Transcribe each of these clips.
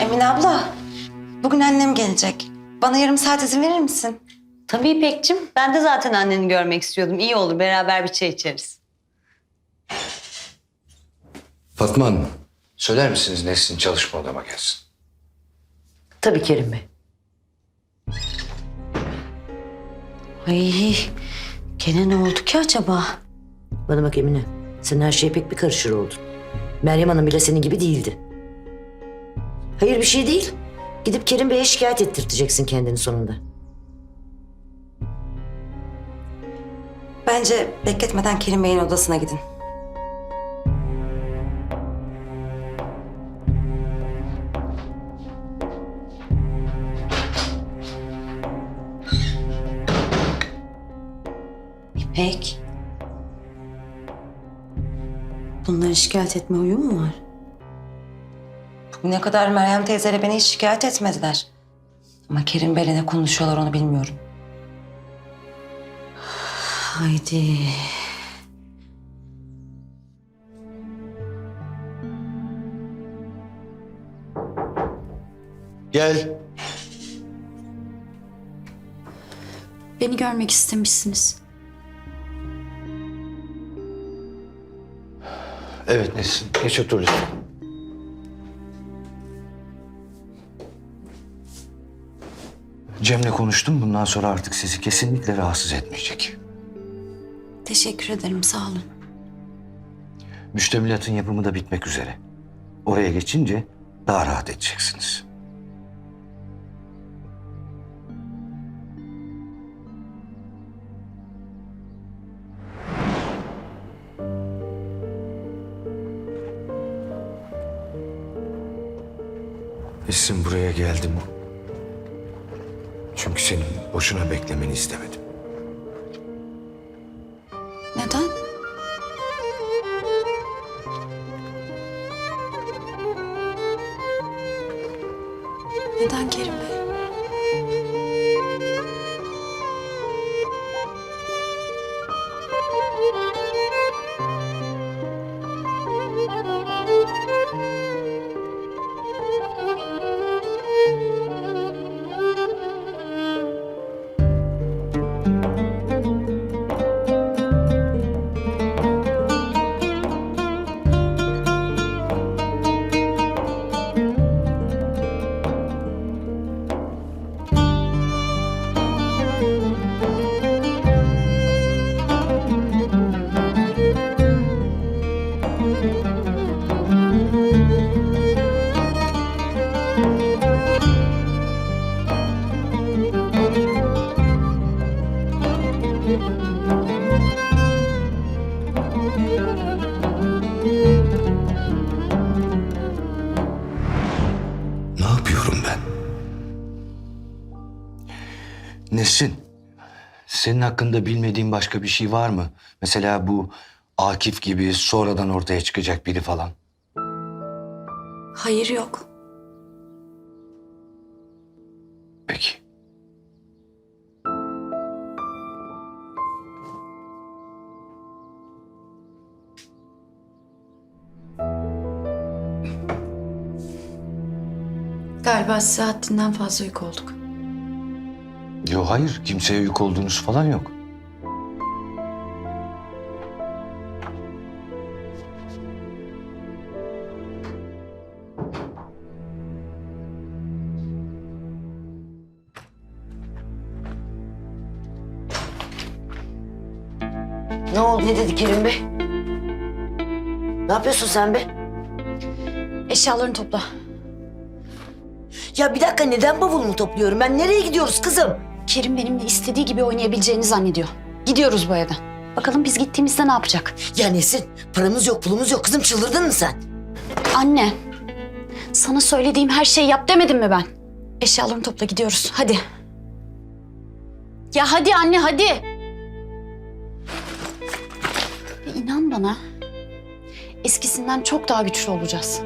Emine abla, bugün annem gelecek. Bana yarım saat izin verir misin? Tabii İpek'cim. Ben de zaten anneni görmek istiyordum. İyi olur beraber bir çay içeriz. Fatma Hanım, söyler misiniz Nesrin çalışma odama gelsin? Tabii Kerim Bey. Ay, gene ne oldu ki acaba? Bana bak Emine. Sen her şeye pek bir karışır oldun. Meryem Hanım bile senin gibi değildi. Hayır bir şey değil. Gidip Kerim Bey'e şikayet ettirteceksin kendini sonunda. Bence bekletmeden Kerim Bey'in odasına gidin. İpek. Bunları şikayet etme huyu mu var? Bugüne kadar Meryem teyzeyle beni hiç şikayet etmediler. Ama Kerim Bey'le ne konuşuyorlar onu bilmiyorum. Haydi. Gel. Beni görmek istemişsiniz. Evet Nesrin, geç otur lütfen. Cem'le konuştum. Bundan sonra artık sizi kesinlikle rahatsız etmeyecek. Teşekkür ederim, sağ olun. Müştemilatın yapımı da bitmek üzere. Oraya geçince daha rahat edeceksiniz. Esin buraya geldim. Çünkü senin boşuna beklemeni istemedim. Neden? Neden Kerim Nesin? Senin hakkında bilmediğin başka bir şey var mı? Mesela bu Akif gibi sonradan ortaya çıkacak biri falan. Hayır yok. Peki. Galiba size haddinden fazla yük olduk. Yok hayır, kimseye yük olduğunuz falan yok. Ne oldu ne dedi Kerim Bey? Ne yapıyorsun sen be? Eşyalarını topla. Ya bir dakika neden bavulumu topluyorum ben? Nereye gidiyoruz kızım? Kerim benimle istediği gibi oynayabileceğini zannediyor. Gidiyoruz bu evden. Bakalım biz gittiğimizde ne yapacak? Ya Nesin paramız yok pulumuz yok kızım çıldırdın mı sen? Anne, sana söylediğim her şeyi yap demedim mi ben? Eşyalarını topla gidiyoruz. Hadi. Ya hadi anne hadi. Ya İnan bana. Eskisinden çok daha güçlü olacağız.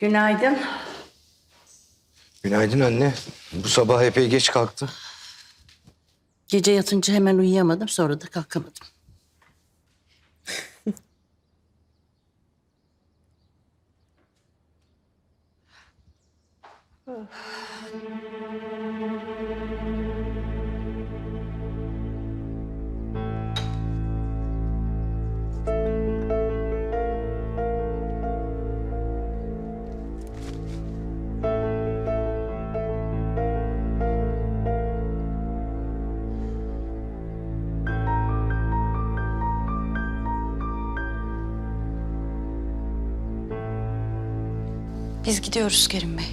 Günaydın. Günaydın anne. Bu sabah epey geç kalktı. Gece yatınca hemen uyuyamadım sonra da kalkamadım. Biz gidiyoruz Kerim Bey.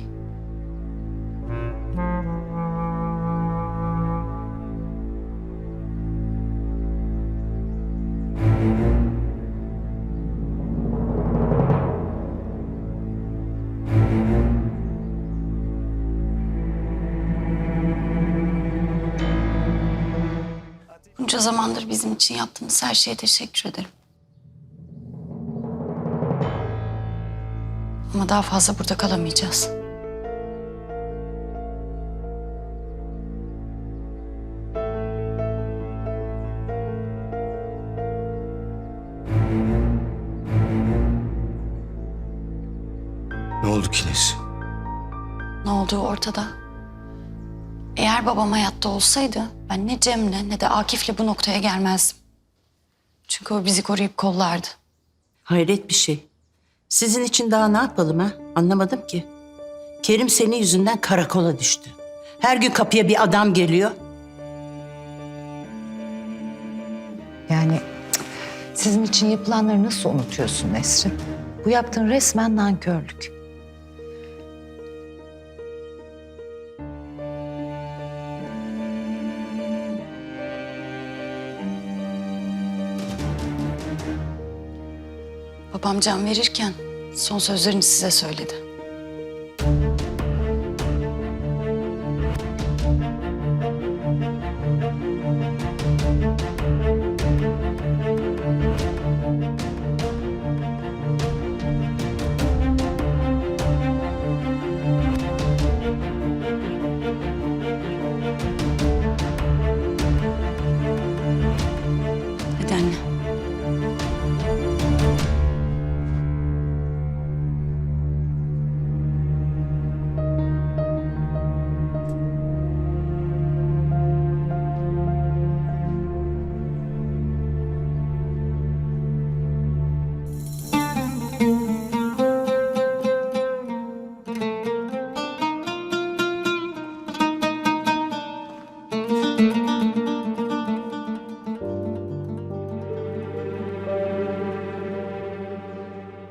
Bunca zamandır bizim için yaptığınız her şeye teşekkür ederim. Ama daha fazla burada kalamayacağız. Ne oldu ki Nesin? Ne olduğu ortada. Eğer babam hayatta olsaydı ben ne Cem'le ne de Akif'le bu noktaya gelmezdim. Çünkü o bizi koruyup kollardı. Hayret bir şey. Sizin için daha ne yapalım ha? Anlamadım ki. Kerim senin yüzünden karakola düştü. Her gün kapıya bir adam geliyor. Yani sizin için yapılanları nasıl unutuyorsun Nesrin? Bu yaptığın resmen nankörlük. Babam can verirken son sözlerini size söyledi.